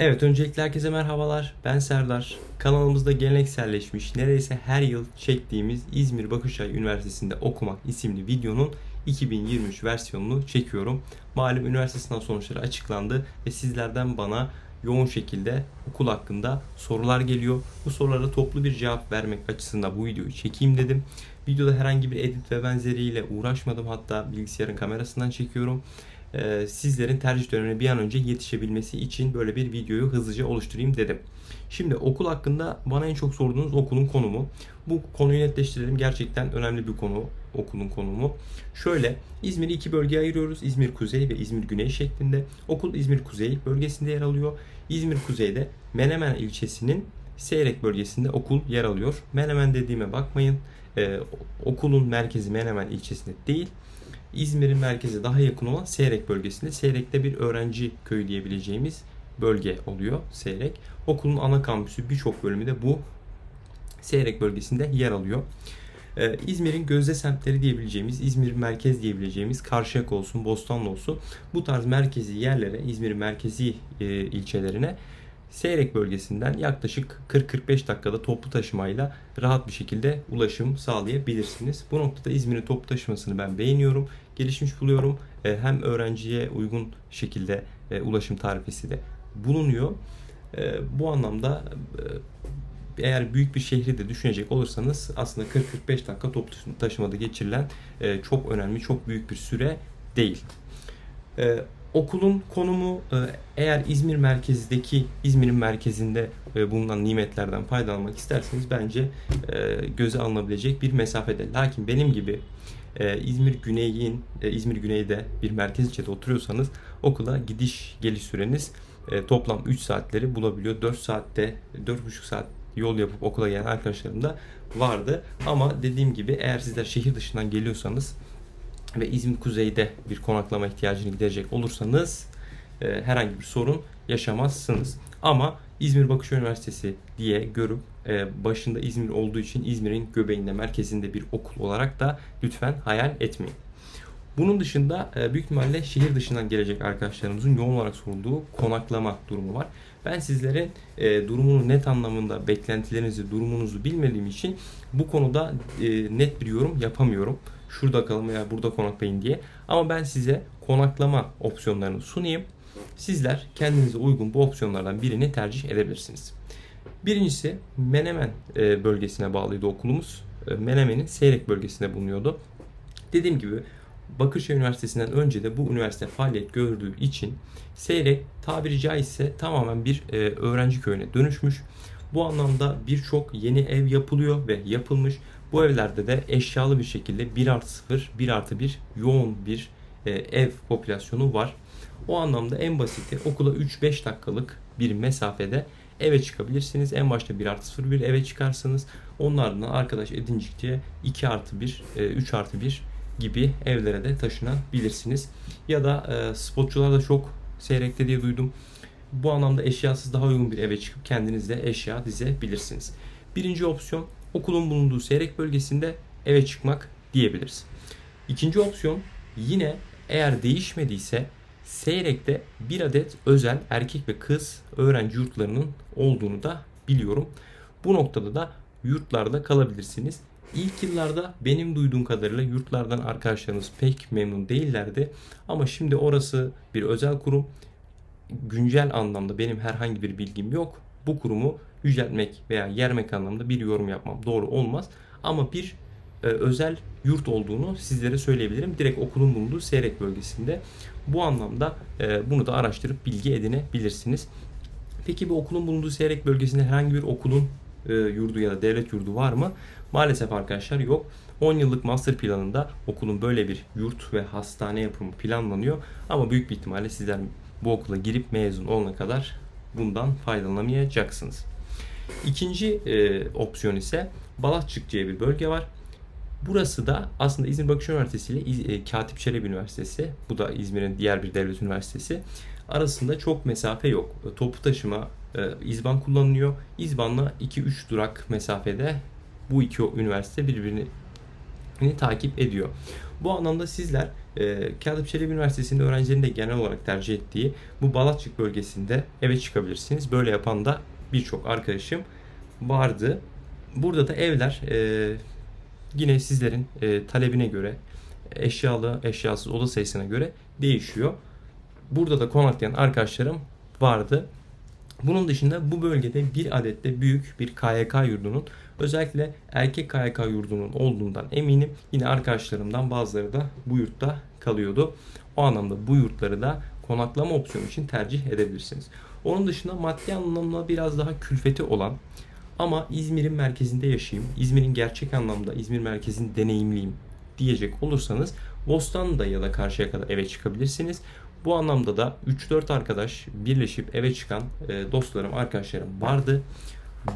Evet öncelikle herkese merhabalar. Ben Serdar. Kanalımızda gelenekselleşmiş neredeyse her yıl çektiğimiz İzmir Bakışay Üniversitesi'nde okumak isimli videonun 2023 versiyonunu çekiyorum. Malum üniversite sınav sonuçları açıklandı ve sizlerden bana yoğun şekilde okul hakkında sorular geliyor. Bu sorulara toplu bir cevap vermek açısından bu videoyu çekeyim dedim. Videoda herhangi bir edit ve benzeriyle uğraşmadım. Hatta bilgisayarın kamerasından çekiyorum. Ee, sizlerin tercih dönemine bir an önce yetişebilmesi için böyle bir videoyu hızlıca oluşturayım dedim. Şimdi okul hakkında bana en çok sorduğunuz okulun konumu. Bu konuyu netleştirelim. Gerçekten önemli bir konu okulun konumu. Şöyle İzmir'i iki bölgeye ayırıyoruz. İzmir Kuzey ve İzmir Güney şeklinde. Okul İzmir Kuzey bölgesinde yer alıyor. İzmir Kuzey'de Menemen ilçesinin Seyrek bölgesinde okul yer alıyor. Menemen dediğime bakmayın. Ee, okulun merkezi Menemen ilçesinde değil. İzmir'in merkezi daha yakın olan Seyrek bölgesinde. Seyrek'te bir öğrenci köyü diyebileceğimiz bölge oluyor Seyrek. Okulun ana kampüsü birçok bölümü de bu Seyrek bölgesinde yer alıyor. Ee, İzmir'in gözde semtleri diyebileceğimiz, İzmir merkez diyebileceğimiz Karşıyaka olsun, Bostanlı olsun bu tarz merkezi yerlere, İzmir'in merkezi e, ilçelerine Seyrek bölgesinden yaklaşık 40-45 dakikada toplu taşımayla rahat bir şekilde ulaşım sağlayabilirsiniz. Bu noktada İzmir'in toplu taşımasını ben beğeniyorum, gelişmiş buluyorum. E, hem öğrenciye uygun şekilde e, ulaşım tarifesi de bulunuyor. E, bu anlamda eğer büyük bir şehri de düşünecek olursanız aslında 40-45 dakika toplu taşımada geçirilen çok önemli, çok büyük bir süre değil. Okulun konumu e, eğer İzmir merkezdeki İzmir'in merkezinde e, bulunan nimetlerden faydalanmak isterseniz bence e, göze alınabilecek bir mesafede. Lakin benim gibi İzmir Güney'in İzmir Güney'de bir merkez ilçede oturuyorsanız okula gidiş geliş süreniz toplam 3 saatleri bulabiliyor. 4 saatte 4,5 saat yol yapıp okula gelen arkadaşlarım da vardı. Ama dediğim gibi eğer sizler şehir dışından geliyorsanız ve İzmir kuzeyde bir konaklama ihtiyacını giderecek olursanız e, herhangi bir sorun yaşamazsınız. Ama İzmir Bakış Üniversitesi diye görüp e, başında İzmir olduğu için İzmir'in göbeğinde merkezinde bir okul olarak da lütfen hayal etmeyin. Bunun dışında e, büyük ihtimalle şehir dışından gelecek arkadaşlarımızın yoğun olarak sorulduğu konaklama durumu var. Ben sizlere e, durumunu net anlamında beklentilerinizi, durumunuzu bilmediğim için bu konuda e, net bir yorum yapamıyorum şurada kalın veya burada konaklayın diye. Ama ben size konaklama opsiyonlarını sunayım. Sizler kendinize uygun bu opsiyonlardan birini tercih edebilirsiniz. Birincisi Menemen e, bölgesine bağlıydı okulumuz. E, Menemen'in Seyrek bölgesinde bulunuyordu. Dediğim gibi Bakırköy Üniversitesi'nden önce de bu üniversite faaliyet gördüğü için Seyrek tabiri caizse tamamen bir e, öğrenci köyüne dönüşmüş. Bu anlamda birçok yeni ev yapılıyor ve yapılmış. Bu evlerde de eşyalı bir şekilde 1 artı 0, 1 artı 1 yoğun bir e, ev popülasyonu var. O anlamda en basiti okula 3-5 dakikalık bir mesafede eve çıkabilirsiniz. En başta 1 artı 0 bir eve çıkarsınız. Onun ardından arkadaş edincikçe 2 artı 1, 3 e, artı 1 gibi evlere de taşınabilirsiniz. Ya da e, spotçular da çok seyrekte diye duydum. Bu anlamda eşyasız daha uygun bir eve çıkıp kendiniz de eşya dizebilirsiniz. Birinci opsiyon okulun bulunduğu seyrek bölgesinde eve çıkmak diyebiliriz. İkinci opsiyon yine eğer değişmediyse Seyrek'te bir adet özel erkek ve kız öğrenci yurtlarının olduğunu da biliyorum. Bu noktada da yurtlarda kalabilirsiniz. İlk yıllarda benim duyduğum kadarıyla yurtlardan arkadaşlarımız pek memnun değillerdi. Ama şimdi orası bir özel kurum. Güncel anlamda benim herhangi bir bilgim yok. Bu kurumu yüceltmek veya yermek anlamında bir yorum yapmam doğru olmaz. Ama bir e, özel yurt olduğunu sizlere söyleyebilirim. Direkt okulun bulunduğu Seyrek bölgesinde. Bu anlamda e, bunu da araştırıp bilgi edinebilirsiniz. Peki bu okulun bulunduğu Seyrek bölgesinde herhangi bir okulun e, yurdu ya da devlet yurdu var mı? Maalesef arkadaşlar yok. 10 yıllık master planında okulun böyle bir yurt ve hastane yapımı planlanıyor. Ama büyük bir ihtimalle sizler bu okula girip mezun olana kadar bundan faydalanamayacaksınız. İkinci e, opsiyon ise Balatçık diye bir bölge var. Burası da aslında İzmir Bakış Üniversitesi ile e, Katip Çelebi Üniversitesi. Bu da İzmir'in diğer bir devlet üniversitesi. Arasında çok mesafe yok. E, toplu taşıma e, İzban kullanılıyor. İzban'la 2-3 durak mesafede bu iki üniversite birbirini takip ediyor. Bu anlamda sizler e, Kağıt Çelebi Üniversitesi'nde öğrencilerin de genel olarak tercih ettiği bu Balatçık bölgesinde eve çıkabilirsiniz. Böyle yapan da birçok arkadaşım vardı. Burada da evler e, yine sizlerin e, talebine göre eşyalı eşyasız oda sayısına göre değişiyor. Burada da konaklayan arkadaşlarım vardı. Bunun dışında bu bölgede bir adet de büyük bir KYK yurdunun özellikle erkek KYK yurdunun olduğundan eminim. Yine arkadaşlarımdan bazıları da bu yurtta kalıyordu. O anlamda bu yurtları da konaklama opsiyonu için tercih edebilirsiniz. Onun dışında maddi anlamda biraz daha külfeti olan ama İzmir'in merkezinde yaşayayım, İzmir'in gerçek anlamda İzmir merkezini deneyimleyeyim diyecek olursanız Bostanlı'da ya da karşıya kadar eve çıkabilirsiniz. Bu anlamda da 3-4 arkadaş birleşip eve çıkan e, dostlarım, arkadaşlarım vardı.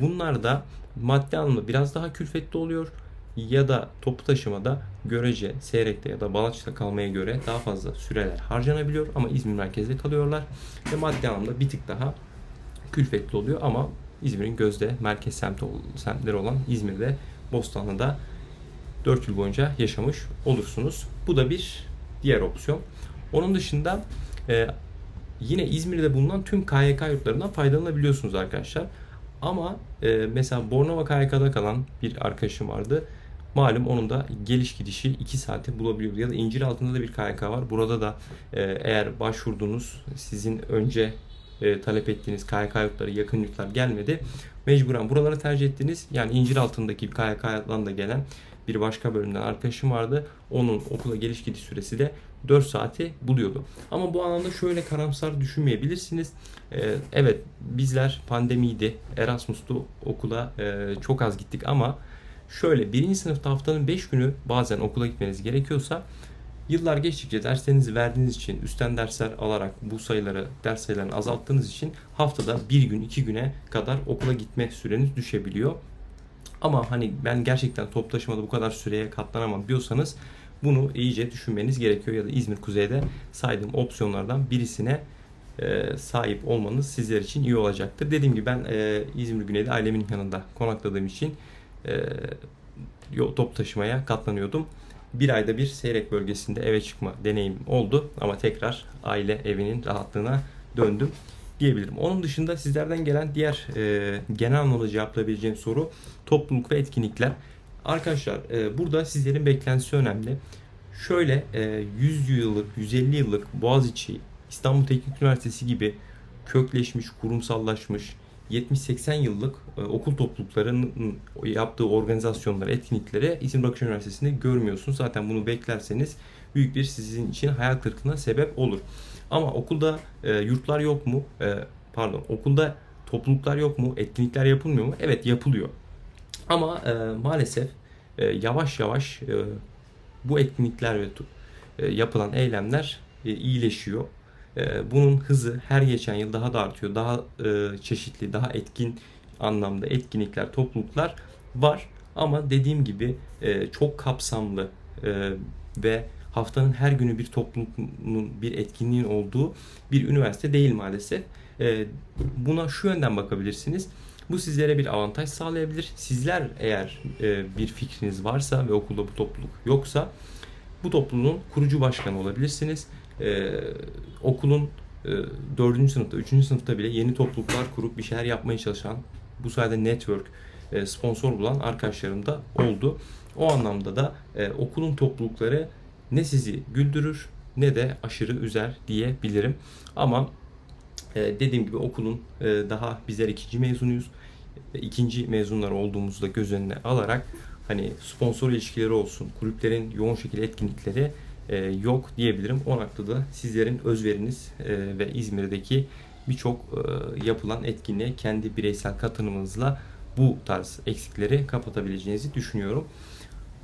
Bunlar da maddi anlamda biraz daha külfetli oluyor ya da toplu taşımada görece Seyrek'te ya da Balaç'ta kalmaya göre daha fazla süreler harcanabiliyor ama İzmir merkezde kalıyorlar ve maddi anlamda bir tık daha külfetli oluyor ama İzmir'in gözde merkez semti, semtleri olan İzmir'de Bostanlı'da 4 yıl boyunca yaşamış olursunuz. Bu da bir diğer opsiyon. Onun dışında e, yine İzmir'de bulunan tüm KYK yurtlarından faydalanabiliyorsunuz arkadaşlar. Ama e, mesela Bornova KYK'da kalan bir arkadaşım vardı. Malum onun da geliş gidişi 2 saate bulabiliyordu. Ya da İncir altında da bir KYK var. Burada da e, eğer başvurdunuz sizin önce e, talep ettiğiniz KYK yurtları, yakın yurtlar gelmedi. Mecburen buraları tercih ettiniz. Yani İncir altındaki KYK'dan da gelen bir başka bölümden arkadaşım vardı. Onun okula geliş gidiş süresi de 4 saati buluyordu. Ama bu anlamda şöyle karamsar düşünmeyebilirsiniz. Ee, evet bizler pandemiydi, Erasmus'tu okula e, çok az gittik ama şöyle birinci sınıfta haftanın 5 günü bazen okula gitmeniz gerekiyorsa Yıllar geçtikçe derslerinizi verdiğiniz için, üstten dersler alarak bu sayıları, ders sayılarını azalttığınız için haftada bir gün, iki güne kadar okula gitme süreniz düşebiliyor. Ama hani ben gerçekten top taşımada bu kadar süreye katlanamam diyorsanız bunu iyice düşünmeniz gerekiyor ya da İzmir Kuzey'de saydığım opsiyonlardan birisine e, sahip olmanız sizler için iyi olacaktır. Dediğim gibi ben e, İzmir Güney'de ailemin yanında konakladığım için e, top taşımaya katlanıyordum. Bir ayda bir Seyrek bölgesinde eve çıkma deneyim oldu ama tekrar aile evinin rahatlığına döndüm diyebilirim. Onun dışında sizlerden gelen diğer e, genel anlamda cevaplayabileceğim soru topluluk ve etkinlikler. Arkadaşlar e, burada sizlerin beklentisi önemli. Şöyle e, 100 yıllık, 150 yıllık Boğaziçi, İstanbul Teknik Üniversitesi gibi kökleşmiş, kurumsallaşmış, 70-80 yıllık e, okul topluluklarının yaptığı organizasyonları, etkinlikleri İzmir Bakış Üniversitesi'nde görmüyorsunuz. Zaten bunu beklerseniz büyük bir sizin için hayal kırıklığına sebep olur. Ama okulda e, yurtlar yok mu? E, pardon, okulda topluluklar yok mu? Etkinlikler yapılmıyor mu? Evet yapılıyor. Ama maalesef yavaş yavaş bu etkinlikler ve yapılan eylemler iyileşiyor. E, bunun hızı her geçen yıl daha da artıyor. Daha e, çeşitli, daha etkin anlamda etkinlikler, topluluklar var. Ama dediğim gibi e, çok kapsamlı e, ve haftanın her günü bir topluluğun, bir etkinliğin olduğu bir üniversite değil maalesef. Buna şu yönden bakabilirsiniz. Bu sizlere bir avantaj sağlayabilir. Sizler eğer bir fikriniz varsa ve okulda bu topluluk yoksa bu topluluğun kurucu başkanı olabilirsiniz. E, okulun e, 4. sınıfta, 3. sınıfta bile yeni topluluklar kurup bir şeyler yapmaya çalışan, bu sayede network, e, sponsor bulan arkadaşlarım da oldu. O anlamda da e, okulun toplulukları ne sizi güldürür ne de aşırı üzer diyebilirim. Ama e, dediğim gibi okulun e, daha bizler ikinci mezunuyuz. E, ikinci mezunlar olduğumuzu da göz önüne alarak hani sponsor ilişkileri olsun, kulüplerin yoğun şekilde etkinlikleri e, yok diyebilirim. O noktada sizlerin özveriniz e, ve İzmir'deki birçok e, yapılan etkinliğe kendi bireysel katılımınızla bu tarz eksikleri kapatabileceğinizi düşünüyorum.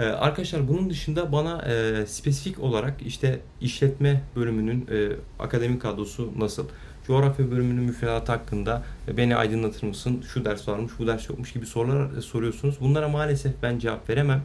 Ee, arkadaşlar bunun dışında bana e, spesifik olarak işte işletme bölümünün e, akademik kadrosu nasıl? Coğrafya bölümünün müfredatı hakkında e, beni aydınlatır mısın? Şu ders varmış, bu ders yokmuş gibi sorular e, soruyorsunuz. Bunlara maalesef ben cevap veremem.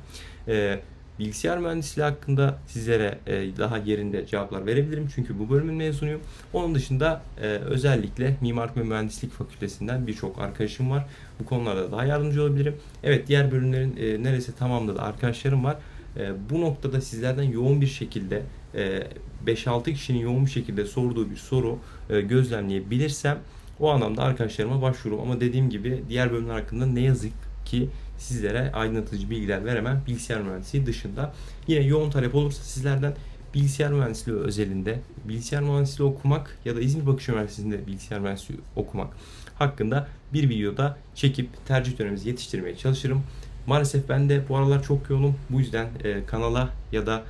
E, bilgisayar mühendisliği hakkında sizlere e, daha yerinde cevaplar verebilirim. Çünkü bu bölümün mezunuyum. Onun dışında e, özellikle Mimarlık ve Mühendislik Fakültesinden birçok arkadaşım var. Bu konularda daha yardımcı olabilirim. Evet diğer bölümlerin e, neresi tamamladı arkadaşlarım var. E, bu noktada sizlerden yoğun bir şekilde e, 5-6 kişinin yoğun bir şekilde sorduğu bir soru e, gözlemleyebilirsem o anlamda arkadaşlarıma başvururum. Ama dediğim gibi diğer bölümler hakkında ne yazık ki sizlere aydınlatıcı bilgiler veremem bilgisayar mühendisliği dışında. Yine yoğun talep olursa sizlerden bilgisayar mühendisliği özelinde bilgisayar mühendisliği okumak ya da İzmir Bakış Üniversitesi'nde bilgisayar mühendisliği okumak hakkında bir videoda çekip tercih dönemimizi yetiştirmeye çalışırım. Maalesef ben de bu aralar çok yoğunum. Bu yüzden e, kanala ya da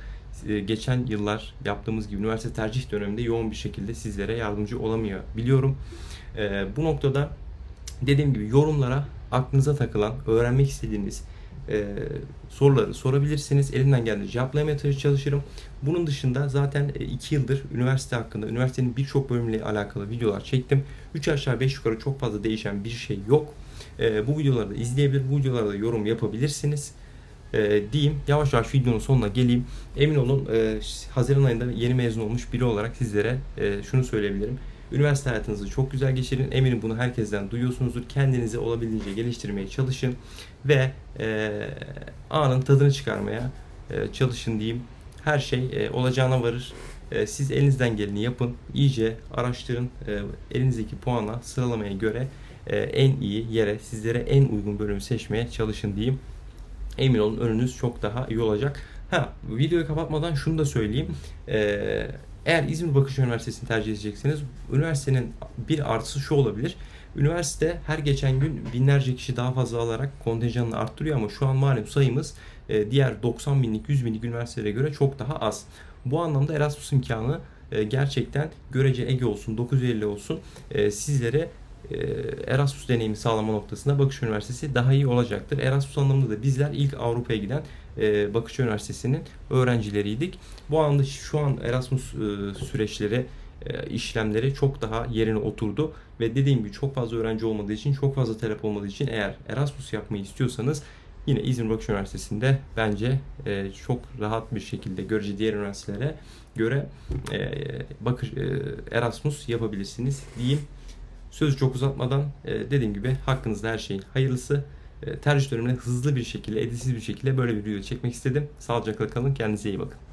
e, geçen yıllar yaptığımız gibi üniversite tercih döneminde yoğun bir şekilde sizlere yardımcı olamıyor biliyorum. E, bu noktada dediğim gibi yorumlara aklınıza takılan, öğrenmek istediğiniz e, soruları sorabilirsiniz. Elimden geldiğince cevaplamaya çalışırım. Bunun dışında zaten 2 yıldır üniversite hakkında, üniversitenin birçok bölümüyle alakalı videolar çektim. 3 aşağı 5 yukarı çok fazla değişen bir şey yok. E, bu videoları da izleyebilir, bu videolarda yorum yapabilirsiniz. E, diyeyim. Yavaş yavaş videonun sonuna geleyim. Emin olun e, Haziran ayında yeni mezun olmuş biri olarak sizlere e, şunu söyleyebilirim. Üniversite hayatınızı çok güzel geçirin. Eminim bunu herkesten duyuyorsunuzdur. Kendinizi olabildiğince geliştirmeye çalışın ve e, anın tadını çıkarmaya e, çalışın diyeyim. Her şey e, olacağına varır. E, siz elinizden geleni yapın. iyice araştırın. E, elinizdeki puana sıralamaya göre e, en iyi yere, sizlere en uygun bölümü seçmeye çalışın diyeyim. Emin olun önünüz çok daha iyi olacak. Ha, videoyu kapatmadan şunu da söyleyeyim. Ee, eğer İzmir Bakış Üniversitesi'ni tercih edecekseniz üniversitenin bir artısı şu olabilir. Üniversite her geçen gün binlerce kişi daha fazla alarak kontenjanını arttırıyor ama şu an malum sayımız e, diğer 90 binlik 100 binlik üniversitelere göre çok daha az. Bu anlamda Erasmus imkanı e, gerçekten görece Ege olsun 950 olsun e, sizlere Erasmus deneyimi sağlama noktasında Bakış Üniversitesi daha iyi olacaktır. Erasmus anlamında da bizler ilk Avrupa'ya giden e, Bakış Üniversitesi'nin öğrencileriydik. Bu anda şu an Erasmus e, süreçleri işlemleri çok daha yerine oturdu ve dediğim gibi çok fazla öğrenci olmadığı için çok fazla talep olmadığı için eğer Erasmus yapmayı istiyorsanız yine İzmir Bakış Üniversitesi'nde bence çok rahat bir şekilde görece diğer üniversitelere göre bakış Erasmus yapabilirsiniz diyeyim. Sözü çok uzatmadan e, dediğim gibi hakkınızda her şeyin hayırlısı. E, tercih dönemine hızlı bir şekilde, editsiz bir şekilde böyle bir video çekmek istedim. Sağlıcakla kalın, kendinize iyi bakın.